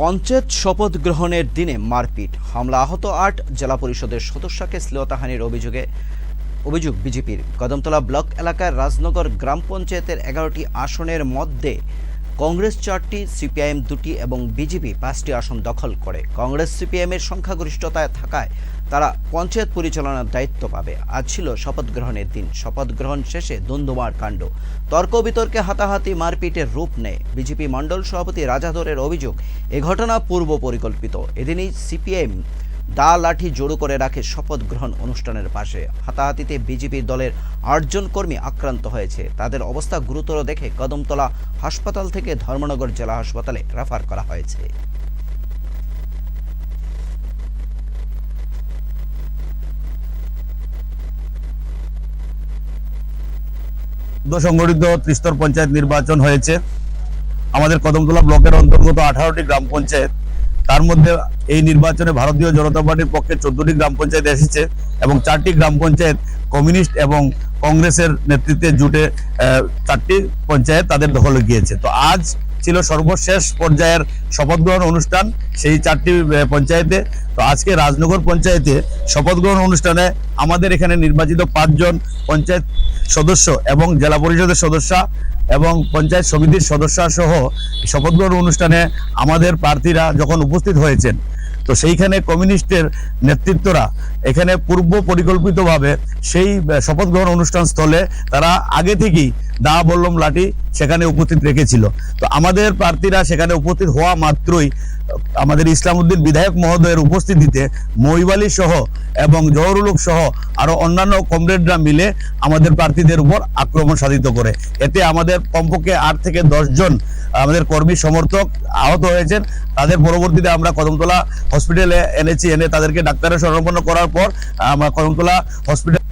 পঞ্চায়েত শপথ গ্রহণের দিনে মারপিট। হামলা আহত আট জেলা পরিষদের সদস্যকে শ্লীলতাহানির অভিযোগে অভিযোগ বিজেপির। কদমতলা ব্লক এলাকার রাজনগর গ্রাম পঞ্চায়েতের এগারোটি আসনের মধ্যে কংগ্রেস চারটি, সিপিআইএম দুটি এবং বিজেপি পাঁচটি আসন দখল করে। কংগ্রেস, সিপিআইএমের সংখ্যাগরিষ্ঠতায় থাকায় তারা পঞ্চায়েত পরিচালনার দায়িত্ব পাবে। আজ ছিল শপথ গ্রহণের দিন। শপথ গ্রহণ শেষে দ্বন্দ্বমার কাণ্ড। তর্ক বিতর্কে হাতাহাতি মারপিটের রূপ নেয়। বিজেপি মণ্ডল সভাপতি রাজাধরের অভিযোগ, এ ঘটনা পূর্ব পরিকল্পিত। এদিনই সিপিএম দা লাঠি জড়ো করে রাখে শপথ গ্রহণ অনুষ্ঠানের পাশে। হাতাহাতিতে বিজেপি দলের আটজন কর্মী আক্রান্ত হয়েছে। তাদের অবস্থা গুরুতর দেখে কদমতলা হাসপাতাল থেকে ধর্মনগর জেলা হাসপাতালে রেফার করা হয়েছে। সংগঠিত ত্রিস্তর পঞ্চায়েত নির্বাচন হয়েছে। আমাদের কদমতলা ব্লকের অন্তর্গত আঠারোটি গ্রাম পঞ্চায়েত তার মধ্যে এই নির্বাচনে ভারতীয় জনতা পার্টির পক্ষে চোদ্দটি গ্রাম পঞ্চায়েত এসেছে এবং চারটি গ্রাম পঞ্চায়েত কমিউনিস্ট এবং কংগ্রেসের নেতৃত্বে জুটে চারটি পঞ্চায়েত তাদের দখলে গিয়েছে। তো আজ ছিল সর্বশেষ পর্যায়ের শপথ গ্রহণ অনুষ্ঠান সেই চারটি পঞ্চায়েতে। তো আজকে রাজনগর পঞ্চায়েতে শপথ গ্রহণ অনুষ্ঠানে আমাদের এখানে নির্বাচিত পাঁচজন পঞ্চায়েত সদস্য এবং জেলা পরিষদের সদস্য এবং পঞ্চায়েত সমিতির সদস্য সহ শপথ গ্রহণ অনুষ্ঠানে আমাদের প্রার্থীরা যখন উপস্থিত হয়েছেন, তো সেইখানে কমিউনিস্টের নেতৃত্বরা এখানে পূর্ব পরিকল্পিতভাবে সেই শপথ গ্রহণ অনুষ্ঠান স্থলে তারা আগে থেকেই দা বল্লম লাঠি সেখানে উপস্থিত রেখেছিল। তো আমাদের প্রার্থীরা সেখানে উপস্থিত হওয়া মাত্রই আমাদের ইসলামউদ্দিন বিধায়ক মহোদয়ের উপস্থিতিতে মহিবালি সহ এবং জহরুলক সহ আরও অন্যান্য কমরেডরা মিলে আমাদের প্রার্থীদের উপর আক্রমণ সাধিত করে। এতে আমাদের কমপক্ষে আট থেকে জন আমাদের কর্মী সমর্থক আহত হয়েছেন। তাদের পরবর্তীতে আমরা কদমতলা হসপিটালে এনেছি, এনে তাদেরকে ডাক্তারের শরণাপন্ন করার পর আমরা কদমতলা হসপিটাল